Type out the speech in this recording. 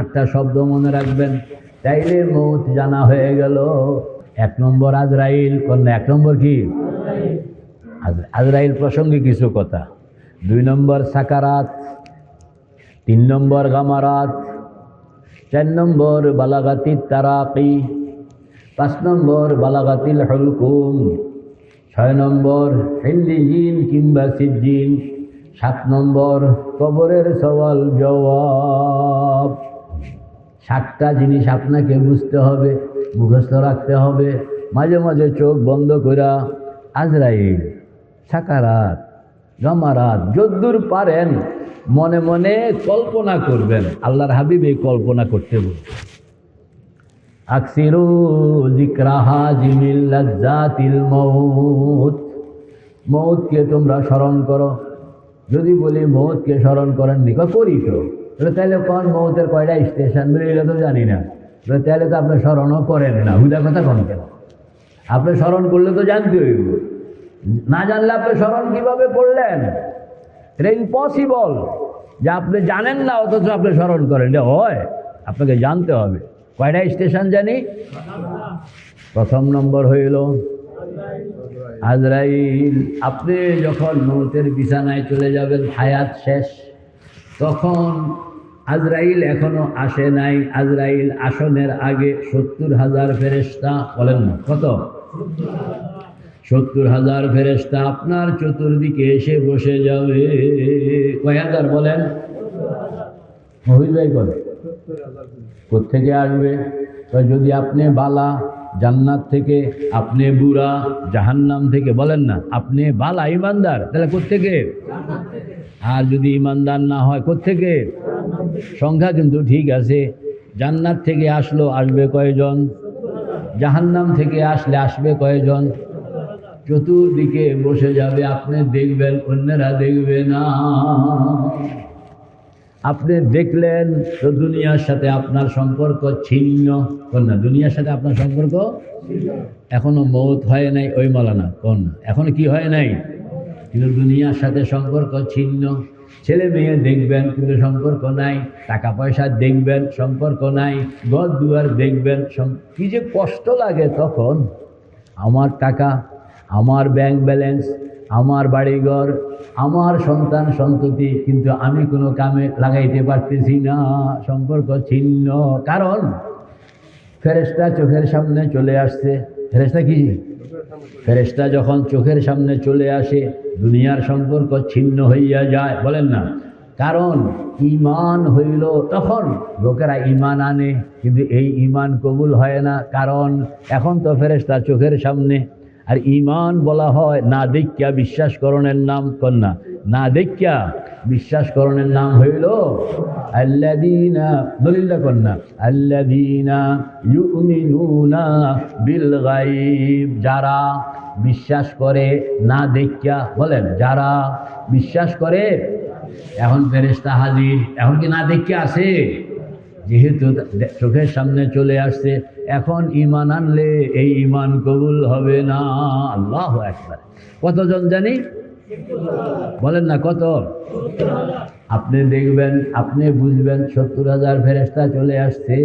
একটা শব্দ মনে রাখবেন। তাইলে মৌত জানা হয়ে গেল। এক নম্বর আজরাইল, কন্যা, এক নম্বর কি? আজ- আজরাইল প্রসঙ্গে কিছু কথা। দুই নম্বর সাকারাত, তিন নম্বর গামারাত, চার নম্বর বালাগাতির তারাকি, পাঁচ নম্বর বালাগাতিল হলকুম, ছয় নম্বর হিল্লিজিন কিংবা সিজ্জিন সাত নম্বর কবরের সওয়াল জবাব সাতটা জিনিস আপনাকে বুঝতে হবে, মুখস্থ রাখতে হবে। মাঝে মাঝে চোখ বন্ধ করা আজরাইল, সাকারাত, জমারাত, যদ্দূর পারেন, মনে মনে কল্পনা করবেন। আল্লাহর হাবিব এই কল্পনা করতে বল আকসিরু জিক্রাহা জিমিল লাজ্জাতিল মৌত মৌতকে তোমরা স্মরণ করো। যদি বলি মৌতকে স্মরণ করেন নি কয় করি তো তাহলে কোন মৌতের কয়টা স্টেশন? বলে এটা তো জানি না। তাহলে তো আপনি স্মরণও করেন না। হুদা কথা কোন কেন? আপনি স্মরণ করলে তো জানতে হইব। না জানলে আপনি স্মরণ কীভাবে করলেন? এটা ইম্পসিবল যে আপনি জানেন না, অথচ আপনি স্মরণ করেন। এটা হয়। আপনাকে জানতে হবে। কয়টা স্টেশন জানি? প্রথম নম্বর হইল আজরাইল। আপনি যখন মৌতের বিছানায় চলে যাবেন, হায়াত শেষ। তখন আজরাইল এখনও আসে নাই। আজরাইল আসনের আগে সত্তর হাজার ফেরেস্তা বলেন না, কত? সত্তর হাজার ফেরেস্তা আপনার চতুর্দিকে এসে বসে যাবে। কয় হাজার বলেন? মহিল ভাই করে কোথেকে আসবে যদি আপনি বালা জান্নাত থেকে আপনি বুড়া, জাহান্নাম থেকে, বলেন না, আপনি বালা, ইমানদার, তাহলে কোথেকে আর যদি ইমানদার না হয় কোথেকে সংখ্যা কিন্তু ঠিক আছে। জান্নাত থেকে আসলো, আসবে কয়জন? জাহান্নাম থেকে আসলে আসবে কয়জন? চতুর্দিকে বসে যাবে, আপনি দেখবেন, অন্যরা দেখবে না। আপনি দেখলেন তো দুনিয়ার সাথে আপনার সম্পর্ক ছিন্ন। কোন না, দুনিয়ার সাথে আপনার সম্পর্ক এখনও মৌত হয় নাই ওই মলানা, কোন না? এখনও কি হয় নাই? কিন্তু দুনিয়ার সাথে সম্পর্ক ছিন্ন। ছেলে মেয়ে দেখবেন কিন্তু সম্পর্ক নাই টাকা পয়সা দেখবেন, সম্পর্ক নাই ঘর দুয়ার দেখবেন কি যে কষ্ট লাগে তখন। আমার টাকা, আমার ব্যাংক ব্যালেন্স আমার বাড়িঘর, আমার সন্তান সন্ততি, কিন্তু আমি কোনো কামে লাগাইতে পারতেছি না। সম্পর্ক ছিন্ন। কারণ ফেরেস্তা চোখের সামনে চলে আসছে। ফেরেস্তা কি? ফেরেস্তা যখন চোখের সামনে চলে আসে, দুনিয়ার সম্পর্ক ছিন্ন হইয়া যায়। বলেন না। কারণ ইমান হইল তখন লোকেরা ইমান আনে, কিন্তু এই ইমান কবুল হয় না। কারণ এখন তো ফেরেস্তা চোখের সামনে আর ইমান বলা হয় না দেখিয়া বিশ্বাস করণের নাম কন্যা। না দেখিয়া বিশ্বাস করণের নাম হইল আল্লাদিনা দলিল্লা কন্যা। আল্লাদিনা ইউমিনুনা বিল গাইব যারা বিশ্বাস করে না দেখিয়া বলেন, যারা বিশ্বাস করে, এখন ফেরেস্তা হাজির। এখন কি না দেখিয়া আছে? যেহেতু চোখের সামনে চলে আসছে, এখন ইমান আনলে এই ইমান কবুল হবে না। আল্লাহ একবার কতজন জানি? বলেন না কত? আপনি দেখবেন, আপনি বুঝবেন সত্তর হাজার ফেরেস্তা চলে আসছে।